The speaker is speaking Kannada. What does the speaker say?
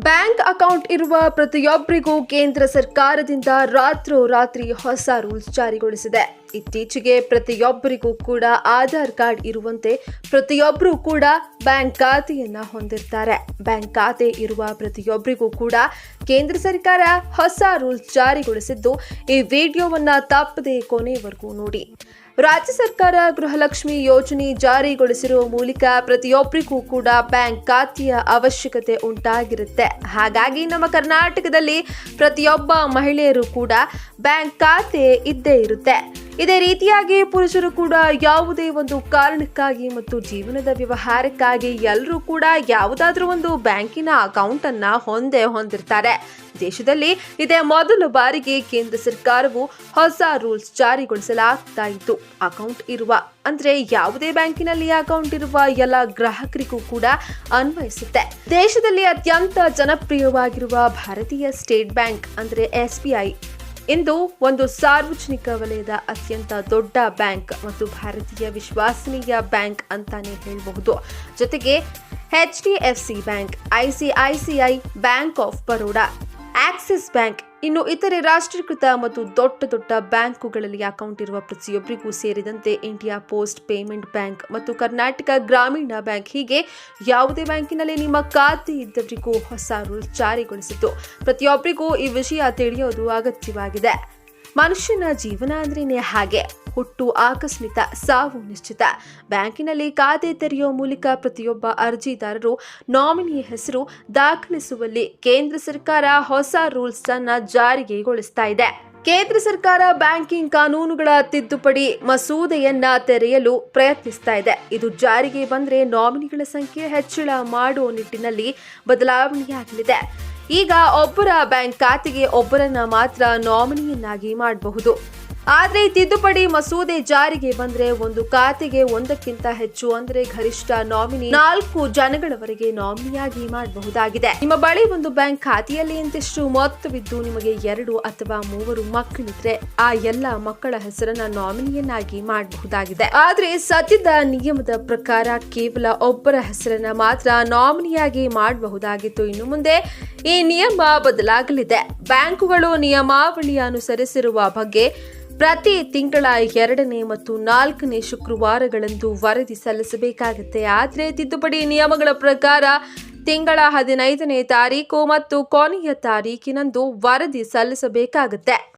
ಬ್ಯಾಂಕ್ ಅಕೌಂಟ್ ಇರುವ ಪ್ರತಿಯೊಬ್ಬರಿಗೂ ಕೇಂದ್ರ ಸರ್ಕಾರದಿಂದ ರಾತ್ರೋರಾತ್ರಿ ಹೊಸ ರೂಲ್ಸ್ ಜಾರಿಗೊಳಿಸಿದೆ. ಇತ್ತೀಚೆಗೆ ಪ್ರತಿಯೊಬ್ಬರಿಗೂ ಕೂಡ ಆಧಾರ್ ಕಾರ್ಡ್ ಇರುವಂತೆ ಪ್ರತಿಯೊಬ್ಬರೂ ಕೂಡ ಬ್ಯಾಂಕ್ ಖಾತೆಯನ್ನ ಹೊಂದಿರ್ತಾರೆ. ಬ್ಯಾಂಕ್ ಖಾತೆ ಇರುವ ಪ್ರತಿಯೊಬ್ಬರಿಗೂ ಕೂಡ ಕೇಂದ್ರ ಸರ್ಕಾರ ಹೊಸ ರೂಲ್ಸ್ ಜಾರಿಗೊಳಿಸಿದ್ದು, ಈ ವಿಡಿಯೋವನ್ನ ತಪ್ಪದೆ ಕೊನೆವರೆಗೂ ನೋಡಿ. ರಾಜ್ಯ ಸರ್ಕಾರ ಗೃಹಲಕ್ಷ್ಮಿ ಯೋಜನೆ ಜಾರಿಗೊಳಿಸಿರುವ ಮೂಲಕ ಪ್ರತಿಯೊಬ್ಬರಿಗೂ ಕೂಡ ಬ್ಯಾಂಕ್ ಖಾತೆಯ ಅವಶ್ಯಕತೆ ಉಂಟಾಗಿರುತ್ತೆ. ಹಾಗಾಗಿ ನಮ್ಮ ಕರ್ನಾಟಕದಲ್ಲಿ ಪ್ರತಿಯೊಬ್ಬ ಮಹಿಳೆಯರು ಕೂಡ ಬ್ಯಾಂಕ್ ಖಾತೆ ಇದ್ದೇ ಇರುತ್ತೆ. ಇದೇ ರೀತಿಯಾಗಿ ಪುರುಷರು ಕೂಡ ಯಾವುದೇ ಒಂದು ಕಾರಣಕ್ಕಾಗಿ ಮತ್ತು ಜೀವನದ ವ್ಯವಹಾರಕ್ಕಾಗಿ ಎಲ್ಲರೂ ಕೂಡ ಯಾವುದಾದ್ರೂ ಒಂದು ಬ್ಯಾಂಕಿನ ಅಕೌಂಟ್ ಅನ್ನ ಹೊಂದೇ ಹೊಂದಿರ್ತಾರೆ. ದೇಶದಲ್ಲಿ ಇದೇ ಮೊದಲ ಬಾರಿಗೆ ಕೇಂದ್ರ ಸರ್ಕಾರವು ಹೊಸ ರೂಲ್ಸ್ ಜಾರಿಗೊಳಿಸಲಾಗ್ತಾ ಇತ್ತು. ಅಕೌಂಟ್ ಇರುವ, ಅಂದ್ರೆ ಯಾವುದೇ ಬ್ಯಾಂಕಿನಲ್ಲಿ ಅಕೌಂಟ್ ಇರುವ ಎಲ್ಲ ಗ್ರಾಹಕರಿಗೂ ಕೂಡ ಅನ್ವಯಿಸುತ್ತೆ. ದೇಶದಲ್ಲಿ ಅತ್ಯಂತ ಜನಪ್ರಿಯವಾಗಿರುವ ಭಾರತೀಯ ಸ್ಟೇಟ್ ಬ್ಯಾಂಕ್, ಅಂದ್ರೆ ಎಸ್ ಇಂದು ಒಂದು ಸಾರ್ವಜನಿಕ ವಲಯದ ಅತ್ಯಂತ ದೊಡ್ಡ ಬ್ಯಾಂಕ್ ಮತ್ತು ಭಾರತೀಯ ವಿಶ್ವಾಸನೀಯ ಬ್ಯಾಂಕ್ ಅಂತಾನೆ ಹೇಳಬಹುದು. ಜೊತೆಗೆ H D F C bank ICICI bank of Baroda Axis bank ಇನ್ನು ಇತರೆ ರಾಷ್ಟ್ರೀಕೃತ ಮತ್ತು ದೊಡ್ಡ ದೊಡ್ಡ ಬ್ಯಾಂಕುಗಳಲ್ಲಿ ಅಕೌಂಟ್ ಇರುವ ಪ್ರತಿಯೊಬ್ಬರಿಗೂ ಸೇರಿದಂತೆ ಇಂಡಿಯಾ ಪೋಸ್ಟ್ ಪೇಮೆಂಟ್ ಬ್ಯಾಂಕ್ ಮತ್ತು ಕರ್ನಾಟಕ ಗ್ರಾಮೀಣ ಬ್ಯಾಂಕ್ ಹೀಗೆ ಯಾವುದೇ ಬ್ಯಾಂಕಿನಲ್ಲಿ ನಿಮ್ಮ ಖಾತೆ ಇದ್ದವರಿಗೂ ಹೊಸ ರೂಲ್ ಜಾರಿಗೊಳಿಸಿದ್ದು, ಪ್ರತಿಯೊಬ್ಬರಿಗೂ ಈ ವಿಷಯ ತಿಳಿಯೋದು ಅಗತ್ಯವಾಗಿದೆ. ಮನುಷ್ಯನ ಜೀವನ ಅಂದ್ರೇನೆ ಹಾಗೆ. ಹುಟ್ಟು ಆಕಸ್ಮಿಕ ಸಾವು ನಿಶ್ಚಿತ. ಬ್ಯಾಂಕಿನಲ್ಲಿ ಖಾತೆ ತೆರೆಯುವ ಮೂಲಕ ಪ್ರತಿಯೊಬ್ಬ ಅರ್ಜಿದಾರರು ನಾಮಿನಿ ಹೆಸರು ದಾಖಲಿಸುವಲ್ಲಿ ಕೇಂದ್ರ ಸರ್ಕಾರ ಹೊಸ ರೂಲ್ಸ್ ಅನ್ನ ಜಾರಿಗೆಗೊಳಿಸ್ತಾ ಇದೆ. ಕೇಂದ್ರ ಸರ್ಕಾರ ಬ್ಯಾಂಕಿಂಗ್ ಕಾನೂನುಗಳ ತಿದ್ದುಪಡಿ ಮಸೂದೆಯನ್ನ ತೆರೆಯಲು ಪ್ರಯತ್ನಿಸ್ತಾ ಇದೆ. ಇದು ಜಾರಿಗೆ ಬಂದ್ರೆ ನಾಮಿನಿಗಳ ಸಂಖ್ಯೆ ಹೆಚ್ಚಳ ಮಾಡುವ ನಿಟ್ಟಿನಲ್ಲಿ ಬದಲಾವಣೆಯಾಗಲಿದೆ. ಈಗ ಒಬ್ಬರ ಬ್ಯಾಂಕ್ ಖಾತೆಗೆ ಒಬ್ಬರನ್ನ ಮಾತ್ರ ನಾಮಿನಿಯನ್ನಾಗಿ ಮಾಡಬಹುದು. ಆದ್ರೆ ತಿದ್ದುಪಡಿ ಮಸೂದೆ ಜಾರಿಗೆ ಬಂದ್ರೆ ಒಂದು ಖಾತೆಗೆ ಒಂದಕ್ಕಿಂತ ಹೆಚ್ಚು, ಅಂದ್ರೆ ಗರಿಷ್ಠ ನಾಮಿನಿ ನಾಲ್ಕು ಜನಗಳವರೆಗೆ ನಾಮಿನಿಯಾಗಿ ಮಾಡಬಹುದಾಗಿದೆ. ನಿಮ್ಮ ಬಳಿ ಒಂದು ಬ್ಯಾಂಕ್ ಖಾತೆಯಲ್ಲಿ ಇಂತಿಷ್ಟು ಮೊತ್ತವಿದ್ದು ನಿಮಗೆ ಎರಡು ಅಥವಾ ಮೂವರು ಮಕ್ಕಳಿದ್ರೆ ಆ ಎಲ್ಲ ಮಕ್ಕಳ ಹೆಸರನ್ನ ನಾಮಿನಿಯನ್ನಾಗಿ ಮಾಡಬಹುದಾಗಿದೆ. ಆದ್ರೆ ಸದ್ಯದ ನಿಯಮದ ಪ್ರಕಾರ ಕೇವಲ ಒಬ್ಬರ ಹೆಸರನ್ನ ಮಾತ್ರ ನಾಮಿನಿಯಾಗಿ ಮಾಡಬಹುದಾಗಿತ್ತು. ಇನ್ನು ಮುಂದೆ ಈ ನಿಯಮ ಬದಲಾಗಲಿದೆ. ಬ್ಯಾಂಕುಗಳು ನಿಯಮಾವಳಿ ಅನುಸರಿಸಿರುವ ಬಗ್ಗೆ ಪ್ರತಿ ತಿಂಗಳ ಎರಡನೇ ಮತ್ತು ನಾಲ್ಕನೇ ಶುಕ್ರವಾರಗಳಂದು ವರದಿ ಸಲ್ಲಿಸಬೇಕಾಗುತ್ತೆ. ಆದರೆ ತಿದ್ದುಪಡಿ ನಿಯಮಗಳ ಪ್ರಕಾರ ತಿಂಗಳ ಹದಿನೈದನೇ ತಾರೀಕು ಮತ್ತು ಕೊನೆಯ ತಾರೀಕಿನಂದು ವರದಿ ಸಲ್ಲಿಸಬೇಕಾಗುತ್ತೆ.